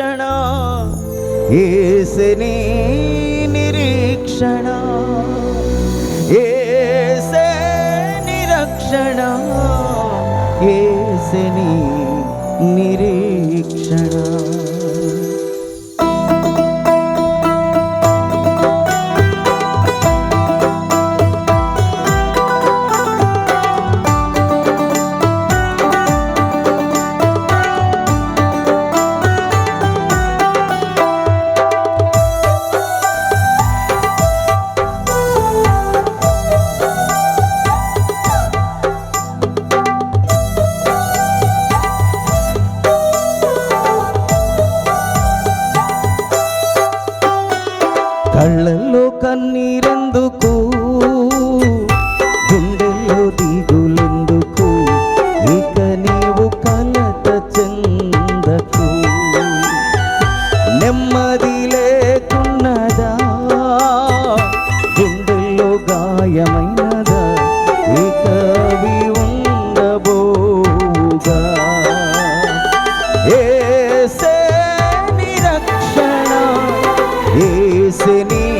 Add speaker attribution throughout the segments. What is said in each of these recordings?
Speaker 1: నిరక్షణ. ఏసే నిరీక్షణ. ఏసే నిరక్షణ ఏసని నిరీక్షణ. నిరక్షణ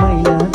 Speaker 1: bailando.